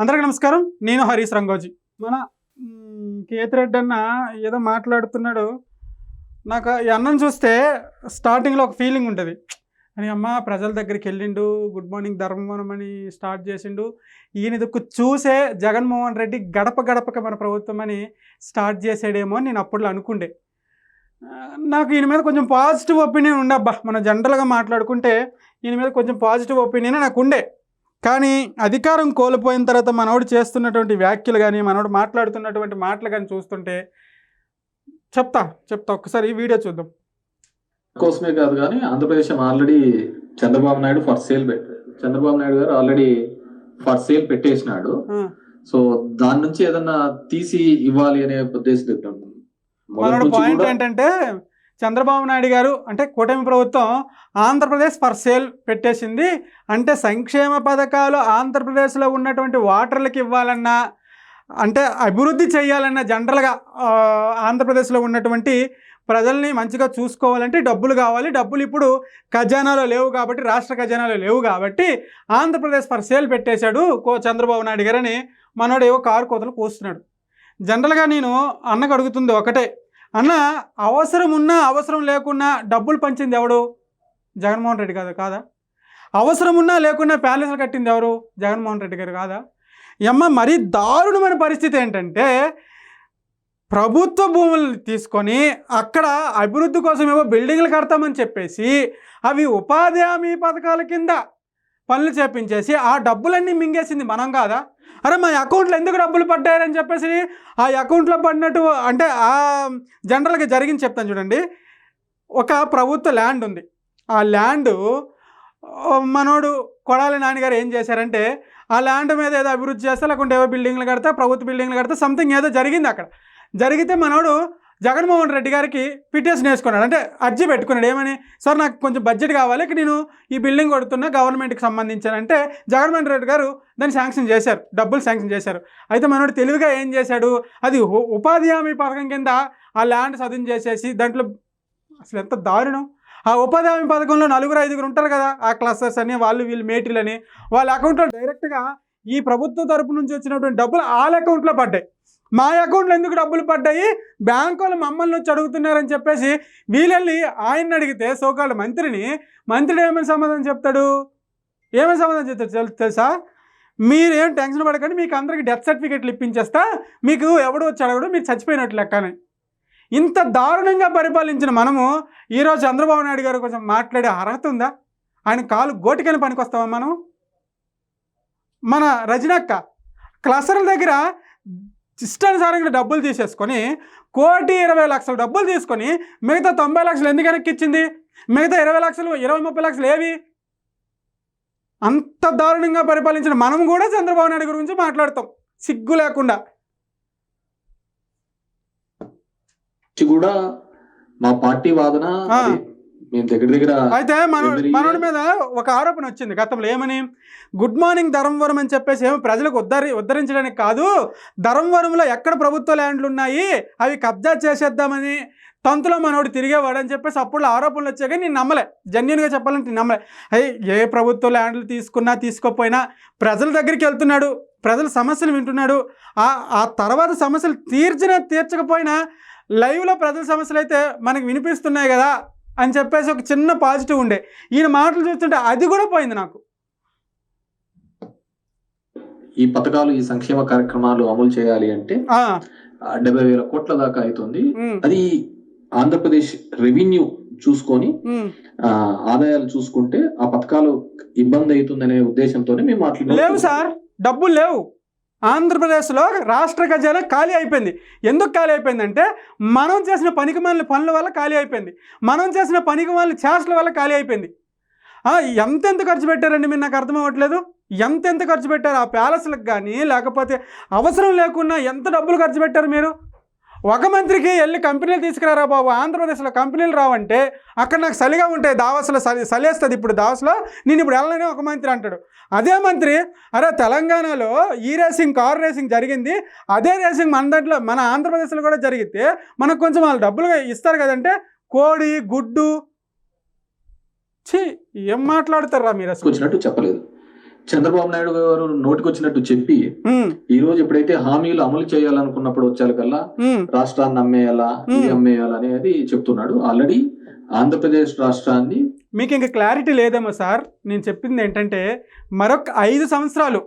అందరికీ నమస్కారం. నేను హరీష్ రంగోజీ. మన కేత్ రెడ్డి అన్న ఏదో మాట్లాడుతున్నాడు. నాకు ఈ అన్నం చూస్తే స్టార్టింగ్లో ఒక ఫీలింగ్ ఉంటుంది. అని అమ్మ ప్రజల దగ్గరికి వెళ్ళిండు గుడ్ మార్నింగ్ ధర్మవనం అని స్టార్ట్ చేసిండు. ఈయన దుక్కు చూసే జగన్మోహన్ రెడ్డి గడప గడపక మన ప్రభుత్వం అని స్టార్ట్ చేసాడేమో అని నేను అప్పట్లో అనుకుండే. నాకు ఈయన మీద కొంచెం పాజిటివ్ ఒపీనియన్ ఉండే అబ్బా. మనం జనరల్గా మాట్లాడుకుంటే ఈయన మీద కొంచెం పాజిటివ్ ఒపీనియన్ నాకు ఉండే. కానీ అధికారం కోల్పోయిన తర్వాత మనోడు చేస్తున్నటువంటి వ్యాఖ్యలు కానీ మనోడు మాట్లాడుతున్నటువంటి మాటలు కానీ చూస్తుంటే చెప్తా చెప్తా. ఒక్కసారి ఈ వీడియో చూద్దాం. కోసమే కాదు కానీ Andhra Pradesh already Chandrababu Naidu for sale Chandrababu Naidu garu already for sale పెట్టేసినాడు. సో దాని నుంచి ఏదన్నా తీసి ఇవ్వాలి అనే ఉద్దేశం పాయింట్ ఏంటంటే చంద్రబాబు నాయుడు గారు అంటే కూటమి ప్రభుత్వం ఆంధ్రప్రదేశ్ ఫర్ సేల్ పెట్టేసింది. అంటే సంక్షేమ పథకాలు ఆంధ్రప్రదేశ్లో ఉన్నటువంటి వాటర్లకు ఇవ్వాలన్నా అంటే అభివృద్ధి చేయాలన్న జనరల్గా ఆంధ్రప్రదేశ్లో ఉన్నటువంటి ప్రజల్ని మంచిగా చూసుకోవాలంటే డబ్బులు కావాలి. డబ్బులు ఇప్పుడు ఖజానాలో లేవు కాబట్టి రాష్ట్ర ఖజానాలో లేవు కాబట్టి ఆంధ్రప్రదేశ్ ఫర్ సేల్ పెట్టేశాడు కో చంద్రబాబు నాయుడు గారని మనోడు ఏవో కారు కోతలు కూస్తున్నాడు. జనరల్గా నేను అన్నకు అడుగుతుంది ఒకటే అన్న అవసరం ఉన్నా అవసరం లేకున్నా డబ్బులు పంచింది ఎవడు? జగన్మోహన్ రెడ్డి కాదు కాదా? అవసరం ఉన్నా లేకున్నా ప్యాలెస్లు కట్టింది ఎవరు? జగన్మోహన్ రెడ్డి గారు కాదా? ఎమ్మ మరీ దారుణమైన పరిస్థితి ఏంటంటే ప్రభుత్వ భూములను తీసుకొని అక్కడ అభివృద్ధి కోసం ఏవో బిల్డింగ్లు కడతామని చెప్పేసి అవి ఉపాధి హామీ పథకాల కింద పనులు చేపించేసి ఆ డబ్బులన్నీ మింగేసింది మనం కాదా? అరే మా అకౌంట్లో ఎందుకు డబ్బులు పడ్డాయని చెప్పేసి ఆ అకౌంట్లో పడినట్టు అంటే ఆ జనరల్గా జరిగింది చెప్తాను చూడండి. ఒక ప్రభుత్వ ల్యాండ్ ఉంది. ఆ ల్యాండ్ మనోడు కొడాలి నాన్నగారు ఏం చేశారంటే ఆ ల్యాండ్ మీద ఏదో అభివృద్ధి చేస్తే లేకుంటే ఏవో బిల్డింగ్లు కడితే ప్రభుత్వ బిల్డింగ్లు కడితే సంథింగ్ ఏదో జరిగింది అక్కడ. జరిగితే మనోడు జగన్మోహన్ రెడ్డి గారికి పిటిషన్ వేసుకున్నాడు అంటే అర్జీ పెట్టుకున్నాడు. ఏమని? సార్ నాకు కొంచెం బడ్జెట్ కావాలి. ఇక నేను ఈ బిల్డింగ్ కొడుతున్నా గవర్నమెంట్కి సంబంధించానంటే జగన్మోహన్ రెడ్డి గారు దాన్ని శాంక్షన్ చేశారు. డబ్బులు శాంక్షన్ చేశారు. అయితే మనోడు తెలివిగా ఏం చేశాడు? అది ఉపాధి హామీ పథకం కింద ఆ ల్యాండ్ సదును చేసేసి దాంట్లో అసలు ఎంత దారుణం. ఆ ఉపాధి హామీ పథకంలో నలుగురు ఐదుగురు ఉంటారు కదా ఆ క్లస్టర్స్ అని వాళ్ళు వీళ్ళు మేటీలు అని వాళ్ళ అకౌంట్లో డైరెక్ట్గా ఈ ప్రభుత్వ తరపు నుంచి వచ్చినటువంటి డబ్బులు వాళ్ళ అకౌంట్లో పడ్డాయి. మా అకౌంట్లో ఎందుకు డబ్బులు పడ్డాయి? బ్యాంకు వాళ్ళు మమ్మల్ని వచ్చి అడుగుతున్నారని చెప్పేసి వీళ్ళెళ్ళి ఆయన్ని అడిగితే సోకాళ్ళ మంత్రిని మంత్రి ఏమైనా సమాధానం చెప్తాడు? ఏమైనా సమాధానం చెప్తాడు తెలు- తెలుసా? మీరేం టెన్షన్ పడకండి మీకు అందరికి డెత్ సర్టిఫికెట్లు ఇప్పించేస్తా. మీకు ఎవడు వచ్చి అడగడు మీరు చచ్చిపోయినట్లు లెక్కనే. ఇంత దారుణంగా పరిపాలించిన మనము ఈరోజు చంద్రబాబు నాయుడు గారు కొంచెం మాట్లాడే అర్హత ఉందా? ఆయన కాలు గోటికని పనికొస్తామా మనం? మన రజనక్క క్లస్టర్ల దగ్గర ఇష్టానుసారంగా డబ్బులు తీసేసుకొని కోటి ఇరవై లక్షల డబ్బులు తీసుకొని మిగతా తొంభై లక్షలు ఎందుకు వెనక్కి ఇచ్చింది? మిగతా ఇరవై లక్షలు ఇరవై ముప్పై లక్షలు ఏవి? అంత దారుణంగా పరిపాలించిన మనం కూడా చంద్రబాబు నాయుడు గురించి మాట్లాడతాం. సిగ్గు లేకుండా. కూడా మా పార్టీ వాదన మేము దగ్గర దగ్గర అయితే మనోడి మీద ఒక ఆరోపణ వచ్చింది గతంలో. ఏమని? గుడ్ మార్నింగ్ ధర్మవరం అని చెప్పేసి ఏమో ప్రజలకు ఉద్ధరి ఉద్ధరించడానికి కాదు ధర్మవరంలో ఎక్కడ ప్రభుత్వ ల్యాండ్లు ఉన్నాయి అవి కబ్జా చేసేద్దామని తంతులో మనోడు తిరిగేవాడు అని చెప్పేసి అప్పుడు ఆరోపణలు వచ్చాక నేను నమ్మలే. జెన్యున్గా చెప్పాలంటే నేను నమ్మలే. అయ్యి ఏ ప్రభుత్వ ల్యాండ్లు తీసుకున్నా తీసుకోకపోయినా ప్రజల దగ్గరికి వెళ్తున్నాడు ప్రజల సమస్యలు వింటున్నాడు. ఆ ఆ తర్వాత సమస్యలు తీర్చినా తీర్చకపోయినా లైవ్లో ప్రజల సమస్యలు అయితే మనకు వినిపిస్తున్నాయి కదా అని చెప్పేసి ఒక చిన్న పాజిటివ్ ఉండే. ఈయన మాటలు చూస్తుంటే అది కూడా పోయింది నాకు. ఈ పథకాలు ఈ సంక్షేమ కార్యక్రమాలు అమలు చేయాలి అంటే డెబ్బై వేల కోట్ల దాకా అవుతుంది అది ఆంధ్రప్రదేశ్ రెవెన్యూ చూసుకొని ఆదాయాలు చూసుకుంటే ఆ పథకాలు ఇబ్బంది అవుతుందనే ఉద్దేశంతోనే మేము లేవు మాట్లాడుతున్నాం సార్. డబ్బులు లేవు. ఆంధ్రప్రదేశ్లో రాష్ట్ర ఖజానా ఖాళీ అయిపోయింది. ఎందుకు ఖాళీ అయిపోయిందంటే మనం చేసిన పనికి మాలిన పనుల వల్ల ఖాళీ అయిపోయింది. మనం చేసిన పనికి మాలిన చేష్టల వల్ల ఖాళీ అయిపోయింది. ఎంతెంత ఖర్చు పెట్టారండి మీరు నాకు అర్థం అవ్వట్లేదు. ఎంతెంత ఖర్చు పెట్టారు? ఆ ప్యాలెస్లకు కానీ లేకపోతే అవసరం లేకుండా ఎంత డబ్బులు ఖర్చు పెట్టారు మీరు? ఒక మంత్రికి వెళ్ళి కంపెనీలు తీసుకురారా బాబు? ఆంధ్రప్రదేశ్లో కంపెనీలు రావంటే అక్కడ నాకు చలిగా ఉంటాయి దావస్లో చలి సలేస్తుంది ఇప్పుడు దావస్లో. నేను ఇప్పుడు వెళ్ళనే ఒక మంత్రి అంటాడు. అదే మంత్రి అరే తెలంగాణలో ఈ రేసింగ్ కార్ రేసింగ్ జరిగింది. అదే రేసింగ్ మన దాంట్లో మన ఆంధ్రప్రదేశ్లో కూడా జరిగితే మనకు కొంచెం వాళ్ళు డబ్బులు ఇస్తారు కదంటే కోడి గుడ్డు. ఛీ ఏం మాట్లాడతారా మీరు అసలు? వచ్చినట్టు చెప్పలేదు. చంద్రబాబు నాయుడు గారు నోటికొచ్చినట్టు చెప్పి ఉమ్, ఈ రోజు ఎప్పుడైతే హామీలు అమలు చేయాలనుకున్నప్పుడు వచ్చాకల్లా ఉమ్, రాష్ట్రాన్ని అమ్మేయాలా ఇది. అమ్మేయాలా అనేది చెప్తున్నాడు. ఆల్రెడీ ఆంధ్రప్రదేశ్ రాష్ట్రాన్ని మీకు ఇంకా క్లారిటీ లేదేమో సార్. నేను చెప్పింది ఏంటంటే మరొక ఐదు సంవత్సరాలు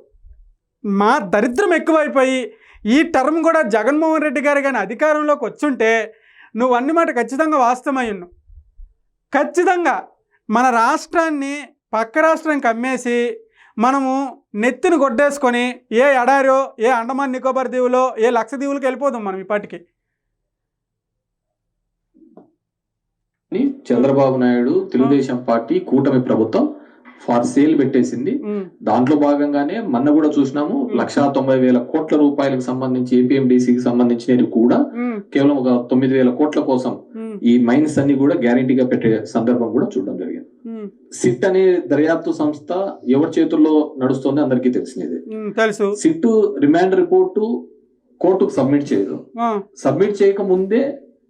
మా దరిద్రం ఎక్కువైపోయి ఈ టర్మ్ కూడా జగన్మోహన్ రెడ్డి గారు కానీ అధికారంలోకి వచ్చుంటే నువ్వు అన్ని మాట ఖచ్చితంగా వాస్తవమై ఉన్నావు ఖచ్చితంగా మన రాష్ట్రాన్ని పక్క రాష్ట్రానికి అమ్మేసి మనము నెత్తిని కొట్టేసుకొని ఏ ఎడారో ఏ అండమాన్ నికోబార్ దీవులో ఏ లక్షద్వీవులకు వెళ్ళిపోదాం మనం ఈ పాటికి చంద్రబాబు నాయుడు తెలుగుదేశం పార్టీ కూటమి ప్రభుత్వం ఫార్ సేల్ పెట్టేసింది. దాంట్లో భాగంగానే మొన్న కూడా చూసినాము. లక్షా తొంభై వేల కోట్ల రూపాయలకు సంబంధించి ఏపీఎండిసికి సంబంధించినవి కూడా కేవలం ఒక తొమ్మిది వేల కోట్ల కోసం ఈ మైన్స్ అన్ని కూడా గ్యారంటీగా పెట్టే సందర్భం కూడా చూడడం జరిగింది. సిట్ అనే దర్యాప్తు సంస్థ ఎవరి చేతుల్లో నడుస్తుందో అందరికీ తెలిసినది. తెలుసు. సిట్ రిమాండ్ రిపోర్టు కోర్టుకు సబ్మిట్ చేయదు. సబ్మిట్ చేయక ముందే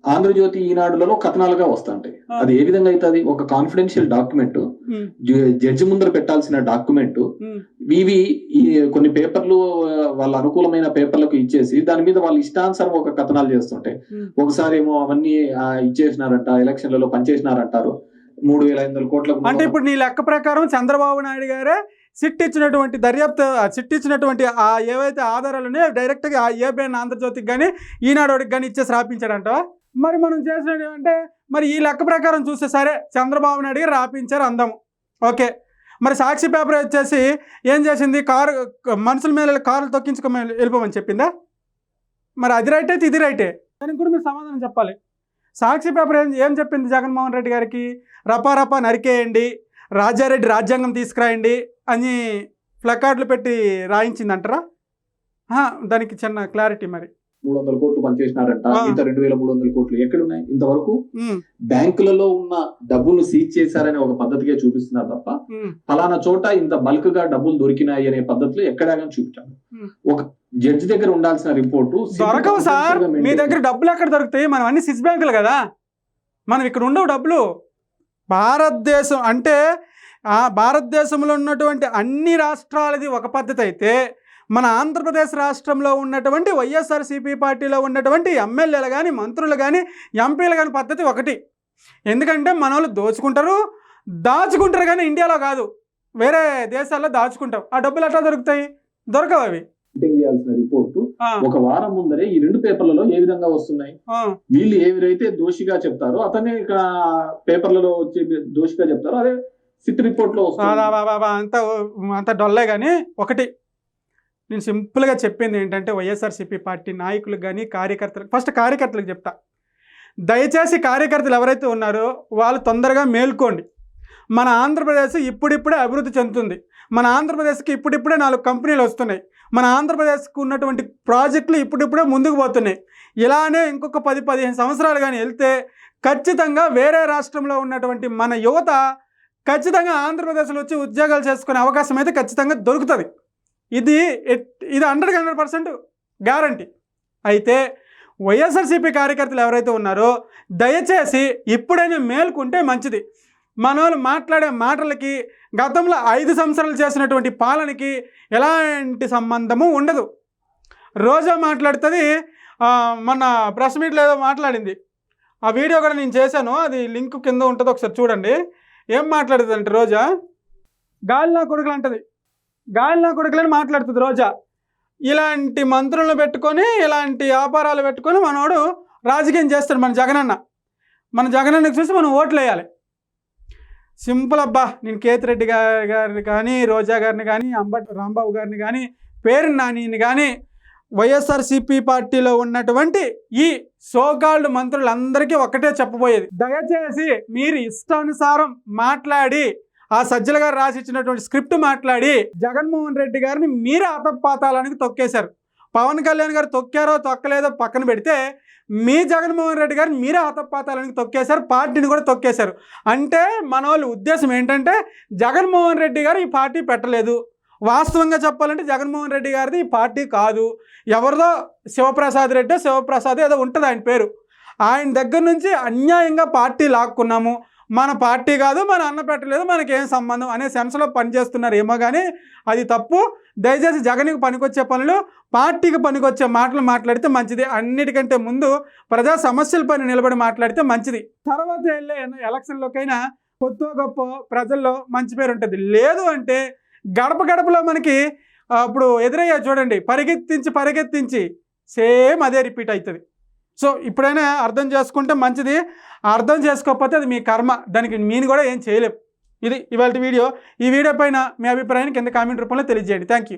ఆంధ్రజ్యోతి ఈనాడులలో కథనాలుగా వస్తుంటాయి. అది ఏ విధంగా అవుతుంది ఒక కాన్ఫిడెన్షియల్ డాక్యుమెంట్ జడ్జి ముందర పెట్టాల్సిన డాక్యుమెంట్ ఇవి కొన్ని పేపర్లు వాళ్ళ అనుకూలమైన పేపర్లకు ఇచ్చేసి దాని మీద వాళ్ళు ఇష్టానుసారం ఒక కథనాలు చేస్తుంటాయి. ఒకసారి ఏమో అవన్నీ ఇచ్చేసినారంట ఎలక్షన్లలో పనిచేసినారంటారు. మూడు వేల ఐదు వందల కోట్లకు అంటే ఇప్పుడు నీ లెక్క ప్రకారం చంద్రబాబు నాయుడు గారే సిట్ ఇచ్చినటువంటి దర్యాప్తు సిట్ ఇచ్చినటువంటి ఆ ఏవైతే ఆధారాలు ఉన్నాయో డైరెక్ట్గా ఏబిఎన్ ఆంధ్రజ్యోతికి కానీ ఈనాడుకి కానీ ఇచ్చేసి రాపించాడంట మరి మనం చేసినది అంటే మరి ఈ లెక్క ప్రకారం చూస్తే సరే చంద్రబాబు నాయుడు గారు రాపించారు అందాము. ఓకే. మరి సాక్షి పేపర్ వచ్చేసి ఏం చేసింది? కారు మనుషుల మీద కారులు తొక్కించుకోమని వెళ్ళిపోమని చెప్పిందా? మరి అది రైట్ అయితే ఇది రైటే? దానికి కూడా మీరు సమాధానం చెప్పాలి. సాక్షి పేపర్ ఏం ఏం చెప్పింది జగన్మోహన్ రెడ్డి గారికి? రపా రపా నరికేయండి రాజారెడ్డి రాజ్యాంగం తీసుకురాయండి అని ప్లకార్డులు పెట్టి రాయించిందంటారా? దానికి చిన్న క్లారిటీ మరి. మూడు వందల కోట్లు పనిచేసినారంట. మిగతా రెండు వేల మూడు వందల కోట్లు ఎక్కడున్నాయి? ఇంతవరకు బ్యాంకులలో ఉన్న డబ్బులు సీజ్ చేశారని ఒక పద్ధతిగా చూపిస్తున్నారు తప్ప ఫలానా చోట ఇంత బల్క్గా డబ్బులు దొరికినాయి అనే పద్ధతిలో ఎక్కడా కానీ. ఒక జడ్జి దగ్గర ఉండాల్సిన రిపోర్టు దొరకవు సార్. మీ దగ్గర డబ్బులు ఎక్కడ దొరుకుతాయి? మనం అన్ని సిస్ బ్యాంకులు కదా. మనం ఇక్కడ ఉండవు డబ్బులు. భారతదేశం అంటే ఆ భారతదేశంలో ఉన్నటువంటి అన్ని రాష్ట్రాలది ఒక పద్ధతి అయితే మన ఆంధ్రప్రదేశ్ రాష్ట్రంలో ఉన్నటువంటి వైఎస్ఆర్సీపీ పార్టీలో ఉన్నటువంటి ఎమ్మెల్యేలు కానీ మంత్రులు కానీ ఎంపీలు కానీ పద్ధతి ఒకటి. ఎందుకంటే మన వాళ్ళు దోచుకుంటారు దాచుకుంటారు కానీ ఇండియాలో కాదు. వేరే దేశాల్లో దాచుకుంటాం. ఆ డబ్బులు ఎట్లా దొరుకుతాయి? దొరకవు అవి. చేయాల్సిన రిపోర్టు ఒక వారం ముందరే ఈ రెండు పేపర్లలో ఏ విధంగా వస్తున్నాయి? వీళ్ళు ఎవరైతే దోషిగా చెప్తారో అతనే ఇక పేపర్లలో వచ్చి దోషిగా చెప్తారో అదే సిట్ రిపోర్ట్లో వస్తుంది అంత అంత డొల్లే కానీ ఒకటి. నేను సింపుల్గా చెప్పింది ఏంటంటే వైఎస్ఆర్సీపీ పార్టీ నాయకులకు కానీ కార్యకర్తలకు ఫస్ట్ కార్యకర్తలకు చెప్తా. దయచేసి కార్యకర్తలు ఎవరైతే ఉన్నారో వాళ్ళు తొందరగా మేల్కోండి. మన ఆంధ్రప్రదేశ్ ఇప్పుడిప్పుడే అభివృద్ధి చెందుతుంది. మన ఆంధ్రప్రదేశ్కి ఇప్పుడిప్పుడే నాలుగు కంపెనీలు వస్తున్నాయి. మన ఆంధ్రప్రదేశ్కి ఉన్నటువంటి ప్రాజెక్టులు ఇప్పుడిప్పుడే ముందుకు పోతున్నాయి. ఇలానే ఇంకొక పది పదిహేను సంవత్సరాలు కానీ వెళ్తే ఖచ్చితంగా వేరే రాష్ట్రంలో ఉన్నటువంటి మన యువత ఖచ్చితంగా ఆంధ్రప్రదేశ్లో వచ్చి ఉద్యోగాలు చేసుకునే అవకాశం అయితే ఖచ్చితంగా దొరుకుతుంది. ఇది ఎట్- ఇది హండ్రెడ్కి హండ్రెడ్ పర్సెంట్ గ్యారంటీ. అయితే వైఎస్ఆర్సీపీ కార్యకర్తలు ఎవరైతే ఉన్నారో దయచేసి ఇప్పుడైనా మేల్కుంటే మంచిది. మన వాళ్ళు మాట్లాడే మాటలకి గతంలో ఐదు సంవత్సరాలు చేసినటువంటి పాలనకి ఎలాంటి సంబంధము ఉండదు. రోజా మాట్లాడుతుంది మన ప్రెస్ మీట్లో ఏదో మాట్లాడింది. ఆ వీడియో కూడా నేను చేశాను అది లింక్ కింద ఉంటుంది ఒకసారి చూడండి. ఏం మాట్లాడుతుంది అంటే రోజా? గాలి నా కొడుకులు అంటది గాలి నా కొడుకులని మాట్లాడుతుంది రోజా. ఇలాంటి మంత్రులను పెట్టుకొని ఇలాంటి వ్యాపారాలు పెట్టుకొని మనోడు రాజకీయం చేస్తాడు మన జగనన్న. మన జగనన్నకి చూసి మనం ఓట్లు వేయాలి సింపుల్ అబ్బా నేను కేతిరెడ్డి గారి గారిని కానీ రోజా గారిని కానీ అంబట్ రాంబాబు గారిని కానీ పేరు నానిని కానీ వైఎస్ఆర్సీపీ పార్టీలో ఉన్నటువంటి ఈ సోకాల్డ్ మంత్రులందరికీ ఒకటే చెప్పబోయేది. దయచేసి మీరు ఇష్టానుసారం మాట్లాడి ఆ సజ్జల గారు రాసి ఇచ్చినటువంటి స్క్రిప్ట్ మాట్లాడి జగన్మోహన్ రెడ్డి గారిని మీరే అతపాతాలానికి తొక్కేశారు. పవన్ కళ్యాణ్ గారు తొక్కారో తొక్కలేదో పక్కన పెడితే మీ జగన్మోహన్ రెడ్డి గారిని మీరే అతపాతాలానికి తొక్కేశారు పార్టీని కూడా తొక్కేశారు. అంటే మన వాళ్ళ ఉద్దేశం ఏంటంటే జగన్మోహన్ రెడ్డి గారు ఈ పార్టీ పెట్టలేదు. వాస్తవంగా చెప్పాలంటే జగన్మోహన్ రెడ్డి గారిది ఈ పార్టీ కాదు. ఎవరిదో శివప్రసాద్ రెడ్డి శివప్రసాద్ ఏదో ఉంటుంది ఆయన పేరు. ఆయన దగ్గర నుంచి అన్యాయంగా పార్టీ లాక్కున్నాము. మన పార్టీ కాదు మన అన్న పెట్టలేదు మనకేం సంబంధం అనే సెన్స్లో పనిచేస్తున్నారు ఏమో కానీ అది తప్పు. దయచేసి జగన్కి పనికొచ్చే పనులు పార్టీకి పనికొచ్చే మాటలు మాట్లాడితే మంచిది. అన్నిటికంటే ముందు ప్రజా సమస్యల పైన నిలబడి మాట్లాడితే మంచిది. తర్వాత వెళ్ళే ఎలక్షన్లోకైనా కొత్త గొప్ప ప్రజల్లో మంచి పేరు ఉంటుంది. లేదు అంటే గడప గడపలో మనకి అప్పుడు ఇప్పుడు ఎదురయ్యా చూడండి పరిగెత్తించి పరిగెత్తించి సేమ్ అదే రిపీట్ అవుతుంది. సో ఇప్పుడైనా అర్థం చేసుకుంటే మంచిది. అర్థం చేసుకోకపోతే అది మీ కర్మ. దానికి మీని కూడా ఏం చేయలేం. ఇది ఇవాళ వీడియో. ఈ వీడియో పైన మీ అభిప్రాయాన్ని కింద కామెంట్ రూపంలో తెలియజేయండి. Thank you